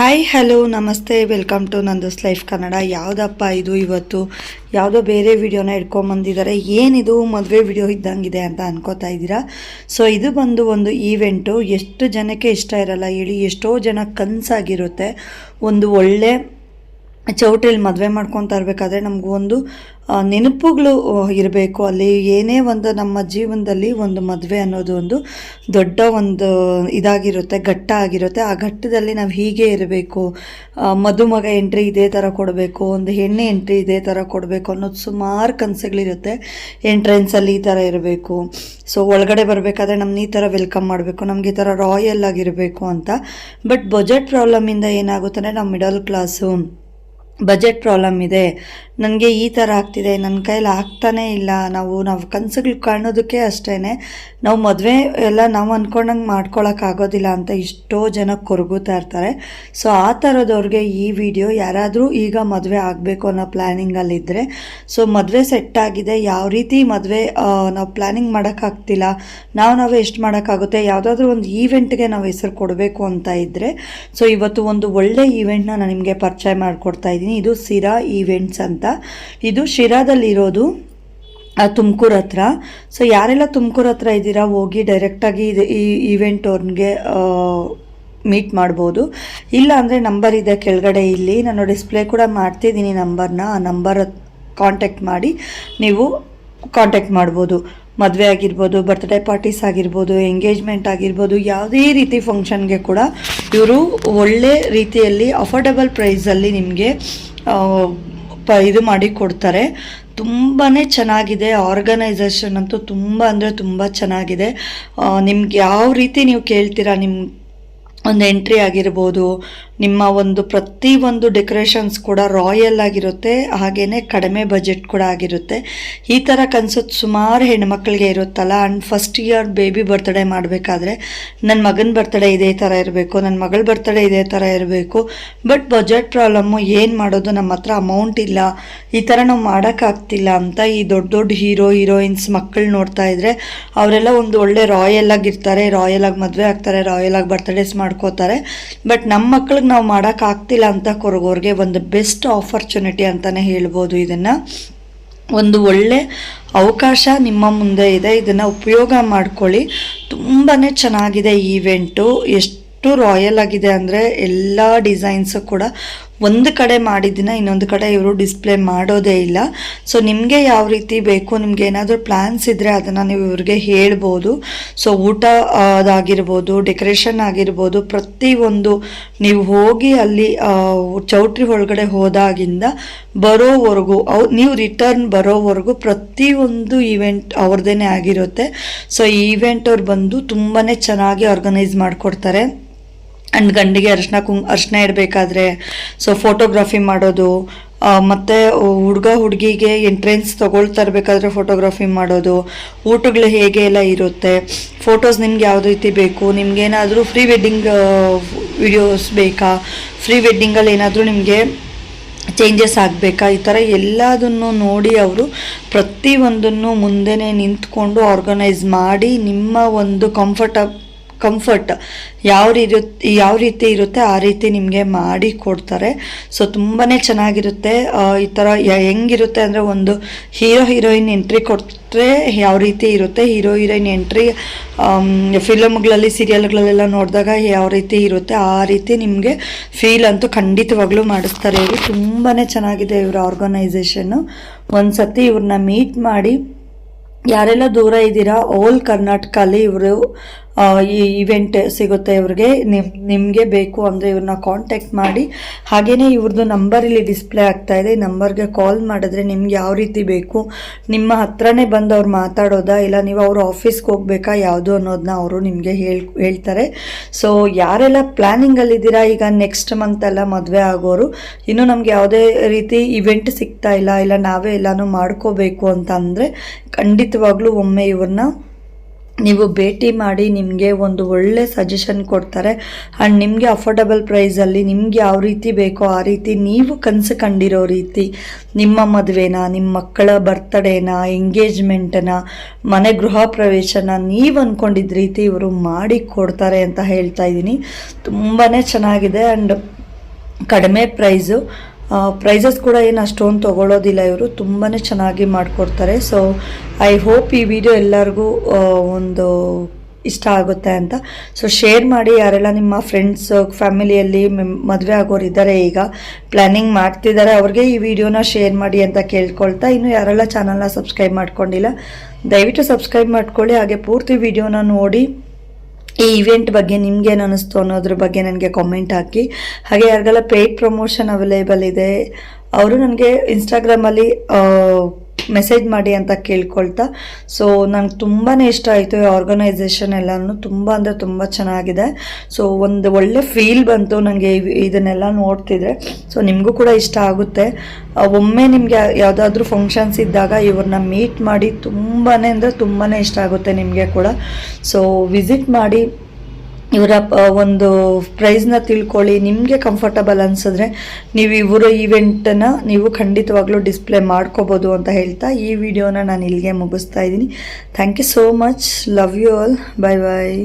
Hi hello ನಮಸ್ತೆ. Welcome to Nanda's life Kannada ಯಾವುದಪ್ಪ ಇದು ಇವತ್ತು? ಯಾವುದೋ ಬೇರೆ ವಿಡಿಯೋನ ಇಟ್ಕೊಂಬಂದಿದ್ದಾರೆ ಏನಿದು ಮದುವೆ ವಿಡಿಯೋ ಇದ್ದಂಗಿದೆ ಅಂತ ಅನ್ಕೋತಾ ಇದ್ದೀರಾ? ಸೊ ಇದು ಬಂದು ಒಂದು ಈವೆಂಟು ಎಷ್ಟು ಜನಕ್ಕೆ ಇಷ್ಟ ಇರಲ್ಲ ಹೇಳಿ. ಎಷ್ಟೋ ಜನ ಕನಸಾಗಿರುತ್ತೆ. ಒಂದು ಒಳ್ಳೆ ಚೌಟ್ರಿಲಿ ಮದುವೆ ಮಾಡ್ಕೊತಾ ಇರಬೇಕಾದ್ರೆ ನಮಗೊಂದು ನೆನಪುಗಳು ಇರಬೇಕು. ಅಲ್ಲಿ ಏನೇ ಒಂದು ನಮ್ಮ ಜೀವನದಲ್ಲಿ ಒಂದು ಮದುವೆ ಅನ್ನೋದು ಒಂದು ದೊಡ್ಡ ಒಂದು ಇದಾಗಿರುತ್ತೆ, ಘಟ್ಟ ಆಗಿರುತ್ತೆ. ಆ ಘಟ್ಟದಲ್ಲಿ ನಾವು ಹೀಗೆ ಇರಬೇಕು. ಮದುಮಗ ಎಂಟ್ರಿ ಇದೇ ಥರ ಕೊಡಬೇಕು, ಒಂದು ಹೆಣ್ಣೆ ಎಂಟ್ರಿ ಇದೇ ಥರ ಕೊಡಬೇಕು ಅನ್ನೋದು ಸುಮಾರು ಕನಸುಗಳಿರುತ್ತೆ. ಎಂಟ್ರೆನ್ಸಲ್ಲಿ ಈ ಥರ ಇರಬೇಕು. ಸೊ ಒಳಗಡೆ ಬರಬೇಕಾದ್ರೆ ನಮ್ಮನ್ನ ಈ ಥರ ವೆಲ್ಕಮ್ ಮಾಡಬೇಕು, ನಮಗೆ ಈ ಥರ ರಾಯಲ್ ಆಗಿರಬೇಕು ಅಂತ. ಬಟ್ ಬಜೆಟ್ ಪ್ರಾಬ್ಲಮಿಂದ ಏನಾಗುತ್ತೆ ಅಂದರೆ, ನಾವು ಮಿಡಲ್ ಕ್ಲಾಸು ಬಜೆಟ್ ಪ್ರಾಬ್ಲಮ್ ಇದೆ. ನನಗೆ ಈ ಥರ ಆಗ್ತಿದೆ ನನ್ನ ಕೈಯಲ್ಲಿ ಆಗ್ತಾನೇ ಇಲ್ಲ, ನಾವು ನಾವು ಕನಸುಗಳು ಕಾಣೋದಕ್ಕೆ ಅಷ್ಟೇ ನಾವು ಮದುವೆ ಎಲ್ಲ ನಾವು ಅಂದ್ಕೊಂಡಂಗೆ ಮಾಡ್ಕೊಳಕ್ಕಾಗೋದಿಲ್ಲ ಅಂತ ಎಷ್ಟೋ ಜನ ಕೊರಗುತ್ತಾ ಇರ್ತಾರೆ. ಸೊ ಆ ಥರದವ್ರಿಗೆ ಈ ವಿಡಿಯೋ ಯಾರಾದರೂ ಈಗ ಮದುವೆ ಆಗಬೇಕು ಅನ್ನೋ ಪ್ಲ್ಯಾನಿಂಗಲ್ಲಿದ್ದರೆ ಸೊ ಮದುವೆ ಸೆಟ್ ಆಗಿದೆ, ಯಾವ ರೀತಿ ಮದುವೆ ನಾವು ಪ್ಲ್ಯಾನಿಂಗ್ ಮಾಡೋಕ್ಕಾಗ್ತಿಲ್ಲ ನಾವು ನಾವು ಎಷ್ಟು ಮಾಡೋಕ್ಕಾಗುತ್ತೆ ಯಾವುದಾದ್ರೂ ಒಂದು ಈವೆಂಟ್ಗೆ ನಾವು ಹೆಸರು ಕೊಡಬೇಕು ಅಂತ ಇದ್ದರೆ ಸೊ ಇವತ್ತು ಒಂದು ಒಳ್ಳೆ ಈವೆಂಟ್ನ ನಾನು ನಿಮಗೆ ಪರಿಚಯ ಮಾಡಿಕೊಡ್ತಾ ಇದ್ದೀನಿ. ಇದು ಸಿರಾ ಈವೆಂಟ್ಸ್ ಅಂತ. ಇದು ಶಿರಾದಲ್ಲಿರೋದು ತುಮಕೂರು ಹತ್ರ. ಸೊ ಯಾರೆಲ್ಲ ತುಮಕೂರು ಹತ್ರ ಇದ್ದೀರಾ, ಹೋಗಿ ಡೈರೆಕ್ಟಾಗಿ ಇದು ಈ ಈವೆಂಟ್ ಅವ್ರಿಗೆ ಮೀಟ್ ಮಾಡ್ಬೋದು. ಇಲ್ಲ ಅಂದರೆ ನಂಬರ್ ಇದೆ ಕೆಳಗಡೆ ಇಲ್ಲಿ. ನಾನು ಡಿಸ್ಪ್ಲೇ ಕೂಡ ಮಾಡ್ತಿದ್ದೀನಿ ನಂಬರ್ನ ಆ ನಂಬರ್ ಕಾಂಟ್ಯಾಕ್ಟ್ ಮಾಡಿ ನೀವು ಕಾಂಟ್ಯಾಕ್ಟ್ ಮಾಡ್ಬೋದು. ಮದುವೆ ಆಗಿರ್ಬೋದು ಬರ್ತ್ಡೇ ಪಾರ್ಟೀಸ್ ಆಗಿರ್ಬೋದು ಎಂಗೇಜ್ಮೆಂಟ್ ಆಗಿರ್ಬೋದು, ಯಾವುದೇ ರೀತಿ ಫಂಕ್ಷನ್ಗೆ ಕೂಡ ಇವರು ಒಳ್ಳೆ ರೀತಿಯಲ್ಲಿ ಅಫೋರ್ಡೆಬಲ್ ಪ್ರೈಸಲ್ಲಿ ನಿಮಗೆ ಇದು ಮಾಡಿ ಕೊಡ್ತಾರೆ. ತುಂಬಾ ಚೆನ್ನಾಗಿದೆ. ಆರ್ಗನೈಸೇಷನ್ ಅಂತೂ ತುಂಬ ಅಂದರೆ ತುಂಬ ಚೆನ್ನಾಗಿದೆ. ನಿಮ್ಗೆ ಯಾವ ರೀತಿ ನೀವು ಕೇಳ್ತೀರಾ ನಿಮ್ಮ ಒಂದು ಎಂಟ್ರಿ ಆಗಿರ್ಬೋದು, ನಿಮ್ಮ ಒಂದು ಪ್ರತಿ ಒಂದು ಡೆಕೋರೇಷನ್ಸ್ ಕೂಡ ರಾಯಲ್ ಆಗಿರುತ್ತೆ ಹಾಗೆಯೇ ಕಡಿಮೆ ಬಜೆಟ್ ಕೂಡ ಆಗಿರುತ್ತೆ. ಈ ಥರ ಕನ್ಸೋದು ಸುಮಾರು ಹೆಣ್ಮಕ್ಳಿಗೆ ಇರುತ್ತಲ್ಲ and first year baby birthday ಮಾಡಬೇಕಾದ್ರೆ ನನ್ನ ಮಗನ ಬರ್ತ್ಡೇ ಇದೇ ಥರ ಇರಬೇಕು ನನ್ನ ಮಗಳ ಬರ್ತ್ಡೇ ಇದೇ ಥರ ಇರಬೇಕು ಬಟ್ ಬಜೆಟ್ ಪ್ರಾಬ್ಲಮ್ಮು ಏನು ಮಾಡೋದು, ನಮ್ಮ ಹತ್ರ ಅಮೌಂಟ್ ಇಲ್ಲ, ಈ ಥರ ನಾವು ಮಾಡೋಕ್ಕಾಗ್ತಿಲ್ಲ ಅಂತ ಈ ದೊಡ್ಡ ದೊಡ್ಡ ಹೀರೋ, ಹೀರೋಯಿನ್ಸ್ ಮಕ್ಕಳು ನೋಡ್ತಾ ಇದ್ದರೆ ಅವರೆಲ್ಲ ಒಂದು ಒಳ್ಳೆ ರಾಯಲ್ ಆಗಿರ್ತಾರೆ, ರಾಯಲ್ ಆಗಿ ಮದುವೆ ಆಗ್ತಾರೆ, ರಾಯಲ್ ಆಗಿ ಬರ್ತ್ಡೇಸ್ ಮಾಡ್ಕೋತಾರೆ. ಬಟ್ ನಮ್ಮ ಮಕ್ಳಿಗೆ ನಾವು ಮಾಡೋಕ್ಕಾಗ್ತಿಲ್ಲ ಅಂತ ಕೊರಗೋರಿಗೆ ಒಂದು ಬೆಸ್ಟ್ ಆಪರ್ಚುನಿಟಿ ಅಂತಲೇ ಹೇಳ್ಬೋದು ಇದನ್ನು. ಒಂದು ಒಳ್ಳೆ ಅವಕಾಶ ನಿಮ್ಮ ಮುಂದೆ ಇದೆ. ಇದನ್ನು ಉಪಯೋಗ ಮಾಡ್ಕೊಳ್ಳಿ. ತುಂಬಾ ಚೆನ್ನಾಗಿದೆ ಈವೆಂಟು ಎಷ್ಟು ರಾಯಲ್ ಆಗಿದೆ ಅಂದರೆ ಎಲ್ಲ ಡಿಸೈನ್ಸು ಕೂಡ ಒಂದು ಕಡೆ ಮಾಡಿದ್ದನ್ನ ಇನ್ನೊಂದು ಕಡೆ ಇವರು ಡಿಸ್ಪ್ಲೇ ಮಾಡೋದೇ ಇಲ್ಲ. ಸೊ ನಿಮಗೆ ಯಾವ ರೀತಿ ಬೇಕು, ನಿಮಗೆ ಏನಾದರೂ ಪ್ಲ್ಯಾನ್ಸ್ ಇದ್ದರೆ ಅದನ್ನು ನೀವು ಇವ್ರಿಗೆ ಹೇಳ್ಬೋದು. ಸೊ ಊಟ ಅದಾಗಿರ್ಬೋದು ಡೆಕೋರೇಷನ್ ಆಗಿರ್ಬೋದು, ಪ್ರತಿಯೊಂದು ನೀವು ಹೋಗಿ ಅಲ್ಲಿ ಚೌಟ್ರಿ ಒಳಗಡೆ ಹೋದಾಗಿಂದ ಬರೋವರೆಗೂ, ಅವ್, ನೀವು ರಿಟರ್ನ್ ಬರೋವರೆಗೂ ಪ್ರತಿಯೊಂದು ಈವೆಂಟ್ ಅವ್ರದ್ದೇ ಆಗಿರುತ್ತೆ. ಸೊ ಈ ಈವೆಂಟ್ ಅವ್ರು ಬಂದು ತುಂಬಾ ಚೆನ್ನಾಗಿ ಆರ್ಗನೈಸ್ ಮಾಡಿಕೊಡ್ತಾರೆ. ಆ್ಯಂಡ್ ಗಂಡಿಗೆ ಅರ್ಶಿನ ಕುಂ, ಅರ್ಶಿನ ಇಡಬೇಕಾದ್ರೆ ಸೊ ಫೋಟೋಗ್ರಫಿ ಮಾಡೋದು ಮತ್ತು ಹುಡುಗ ಹುಡುಗಿಗೆ ಎಂಟ್ರೆನ್ಸ್ ತೊಗೊಳ್ತಾ ಇರಬೇಕಾದ್ರೆ ಫೋಟೋಗ್ರಫಿ ಮಾಡೋದು, ಊಟಗಳು ಹೇಗೆ ಎಲ್ಲ ಇರುತ್ತೆ ಫೋಟೋಸ್ ನಿಮ್ಗೆ ಯಾವ ರೀತಿ ಬೇಕು ನಿಮ್ಗೇನಾದರೂ ಫ್ರೀ ವೆಡ್ಡಿಂಗ್ ವಿಡಿಯೋಸ್ ಬೇಕಾ ಫ್ರೀ ವೆಡ್ಡಿಂಗಲ್ಲಿ ಏನಾದರೂ ನಿಮಗೆ ಚೇಂಜಸ್ ಆಗಬೇಕಾ, ಈ ಥರ ಎಲ್ಲದನ್ನು ನೋಡಿ ಅವರು ಪ್ರತಿಯೊಂದನ್ನು ಮುಂದೆನೇ ನಿಂತ್ಕೊಂಡು ಆರ್ಗನೈಸ್ ಮಾಡಿ ನಿಮ್ಮ ಒಂದು ಕಂಫರ್ಟ ಕಂಫರ್ಟ್ ಯಾವ ರೀತಿ ಯಾವ ರೀತಿ ಇರುತ್ತೆ ಆ ರೀತಿ ನಿಮಗೆ ಮಾಡಿ ಕೊಡ್ತಾರೆ. ಸೊ ತುಂಬಾ ಚೆನ್ನಾಗಿರುತ್ತೆ. ಈ ಥರ ಹೆಂಗಿರುತ್ತೆ ಅಂದರೆ ಒಂದು ಹೀರೋ, ಹೀರೋಯಿನ್ ಎಂಟ್ರಿ ಕೊಟ್ಟರೆ ಯಾವ ರೀತಿ ಇರುತ್ತೆ. ಹೀರೋ, ಹೀರೋಯಿನ್ ಎಂಟ್ರಿ ಫಿಲಮ್ಗಳಲ್ಲಿ ಸೀರಿಯಲ್ಗಳಲ್ಲೆಲ್ಲ ನೋಡಿದಾಗ ಯಾವ ರೀತಿ ಇರುತ್ತೆ ಆ ರೀತಿ ನಿಮಗೆ ಫೀಲ್ ಅಂತೂ ಖಂಡಿತವಾಗ್ಲೂ ಮಾಡಿಸ್ತಾರೆ ಇವರು. ತುಂಬಾ ಚೆನ್ನಾಗಿದೆ ಇವರ ಆರ್ಗನೈಸೇಷನ್ನು. ಒಂದು ಸತಿ ಇವ್ರನ್ನ ಮೀಟ್ ಮಾಡಿ, ಯಾರೆಲ್ಲ ದೂರ ಇದ್ದೀರಾ, ಓಲ್ ಕರ್ನಾಟಕಲ್ಲಿ ಇವರು ಈ ಇವೆಂಟ್ ಸಿಗುತ್ತೆ ಇವ್ರಿಗೆ. ನಿಮ್, ನಿಮಗೆ ಬೇಕು ಅಂದರೆ ಇವ್ರನ್ನ ಕಾಂಟ್ಯಾಕ್ಟ್ ಮಾಡಿ. ಹಾಗೆಯೇ ಇವ್ರದ್ದು ನಂಬರ್ ಇಲ್ಲಿ ಡಿಸ್ಪ್ಲೇ ಆಗ್ತಾ ಇದೆ. ಈ ನಂಬರ್ಗೆ ಕಾಲ್ ಮಾಡಿದ್ರೆ ನಿಮ್ಗೆ ಯಾವ ರೀತಿ ಬೇಕು? ನಿಮ್ಮ ಹತ್ರನೇ ಬಂದು ಅವ್ರು ಮಾತಾಡೋದಾ? ಇಲ್ಲ ನೀವು ಅವ್ರ ಆಫೀಸ್ಗೆ ಹೋಗ್ಬೇಕಾ? ಯಾವುದು ಅನ್ನೋದನ್ನ ಅವರು ನಿಮಗೆ ಹೇಳ್, ಹೇಳ್ತಾರೆ. ಸೊ ಯಾರೆಲ್ಲ ಪ್ಲ್ಯಾನಿಂಗಲ್ಲಿದ್ದೀರಾ ಈಗ ನೆಕ್ಸ್ಟ್ ಮಂತ್ ಎಲ್ಲ ಮದುವೆ ಆಗೋರು. ಇನ್ನೂ ನಮ್ಗೆ ಯಾವುದೇ ರೀತಿ ಇವೆಂಟ್ ಸಿಗ್ತಾ ಇಲ್ಲ. ಇಲ್ಲ, ನಾವೇ ಎಲ್ಲನೂ ಮಾಡ್ಕೋಬೇಕು ಅಂತ ಅಂದರೆ ಖಂಡಿತವಾಗ್ಲೂ ಒಮ್ಮೆ ಇವ್ರನ್ನ ನೀವು ಭೇಟಿ ಮಾಡಿ ನಿಮಗೆ ಒಂದು ಒಳ್ಳೆ ಸಜೆಷನ್ ಕೊಡ್ತಾರೆ. ಆ್ಯಂಡ್ ನಿಮಗೆ ಅಫೋರ್ಡಬಲ್ ಪ್ರೈಸಲ್ಲಿ ನಿಮ್ಗೆ ಯಾವ ರೀತಿ ಬೇಕೋ ಆ ರೀತಿ ನೀವು ಕನಸು ಕಂಡಿರೋ ರೀತಿ ನಿಮ್ಮ ಮದುವೆನ, ನಿಮ್ಮ ಮಕ್ಕಳ ಬರ್ತಡೇನ ಎಂಗೇಜ್ಮೆಂಟನ ಮನೆ ಗೃಹ ಪ್ರವೇಶನ ನೀವು ಅಂದ್ಕೊಂಡಿದ್ದ ರೀತಿ ಇವರು ಮಾಡಿ ಕೊಡ್ತಾರೆ ಅಂತ ಹೇಳ್ತಾ ಇದ್ದೀನಿ. ತುಂಬಾ ಚೆನ್ನಾಗಿದೆ. ಆ್ಯಂಡ್ ಕಡಿಮೆ ಪ್ರೈಸು ಪ್ರೈಸಸ್ ಕೂಡ ಏನು ಅಷ್ಟೊಂದು ತೊಗೊಳೋದಿಲ್ಲ ಇವರು. ತುಂಬಾ ಚೆನ್ನಾಗಿ ಮಾಡಿಕೊಡ್ತಾರೆ. ಸೊ ಐ ಹೋಪ್ ಈ ವಿಡಿಯೋ ಎಲ್ಲರಿಗೂ ಒಂದು ಇಷ್ಟ ಆಗುತ್ತೆ ಅಂತ. ಸೊ ಶೇರ್ ಮಾಡಿ ಯಾರೆಲ್ಲ ನಿಮ್ಮ ಫ್ರೆಂಡ್ಸ್ ಫ್ಯಾಮಿಲಿಯಲ್ಲಿ ಮದುವೆ ಆಗೋರು ಇದ್ದಾರೆ ಈಗ ಪ್ಲ್ಯಾನಿಂಗ್ ಮಾಡ್ತಿದ್ದಾರೆ ಅವ್ರಿಗೆ ಈ ವಿಡಿಯೋನ ಶೇರ್ ಮಾಡಿ ಅಂತ ಕೇಳ್ಕೊಳ್ತಾ. ಇನ್ನು ಯಾರೆಲ್ಲ ಚಾನಲ್ನ ಸಬ್ಸ್ಕ್ರೈಬ್ ಮಾಡ್ಕೊಂಡಿಲ್ಲ, ದಯವಿಟ್ಟು ಸಬ್ಸ್ಕ್ರೈಬ್ ಮಾಡ್ಕೊಳ್ಳಿ. ಹಾಗೆ ಪೂರ್ತಿ ವಿಡಿಯೋನ ನೋಡಿ. ಈ ಇವೆಂಟ್ ಬಗ್ಗೆ ನಿಮ್ಗೇನು ಅನ್ನಿಸ್ತು ಅನ್ನೋದ್ರ ಬಗ್ಗೆ ನನಗೆ ಕಾಮೆಂಟ್ ಹಾಕಿ. ಹಾಗೆ ಯಾರಿಗೆಲ್ಲ ಪೇಯ್ಡ್ ಪ್ರಮೋಷನ್ ಅವೈಲೇಬಲ್ ಇದೆ, ಅವರು ನನಗೆ ಇನ್ಸ್ಟಾಗ್ರಾಮಲ್ಲಿ ಮೆಸೇಜ್ ಮಾಡಿ ಅಂತ ಕೇಳ್ಕೊಳ್ತಾ. ಸೊ ನಂಗೆ ತುಂಬಾ ಇಷ್ಟ ಆಯಿತು ಈ ಆರ್ಗನೈಸೇಷನ್ ಎಲ್ಲನೂ. ತುಂಬ ಅಂದರೆ ತುಂಬ ಚೆನ್ನಾಗಿದೆ. ಸೊ ಒಂದು ಒಳ್ಳೆ ಫೀಲ್ ಬಂತು ನನಗೆ ಇದನ್ನೆಲ್ಲ ನೋಡ್ತಿದ್ರೆ. ಸೊ ನಿಮಗೂ ಕೂಡ ಇಷ್ಟ ಆಗುತ್ತೆ. ಒಮ್ಮೆ ನಿಮಗೆ ಯಾವುದಾದ್ರೂ ಫಂಕ್ಷನ್ಸ್ ಇದ್ದಾಗ ಇವ್ರನ್ನ ಮೀಟ್ ಮಾಡಿ ತುಂಬಾ ಅಂದರೆ ತುಂಬಾ ಇಷ್ಟ ಆಗುತ್ತೆ ನಿಮಗೆ ಕೂಡ. ಸೊ ವಿಸಿಟ್ ಮಾಡಿ ಇವರ ಒಂದು ಪ್ರೈಸ್ನ ತಿಳ್ಕೊಳ್ಳಿ, ನಿಮಗೆ ಕಂಫರ್ಟಬಲ್ ಅನಿಸಿದ್ರೆ ನೀವು ಇವರ ಈವೆಂಟನ್ನು ನೀವು ಖಂಡಿತವಾಗ್ಲೂ ಡಿಸ್ಪ್ಲೇ ಮಾಡ್ಕೋಬೋದು ಅಂತ ಹೇಳ್ತಾ ಈ ವಿಡಿಯೋನ ನಾನು ಇಲ್ಲಿಗೆ ಮುಗಿಸ್ತಾ ಇದ್ದೀನಿ. Thank you so much love you all bye bye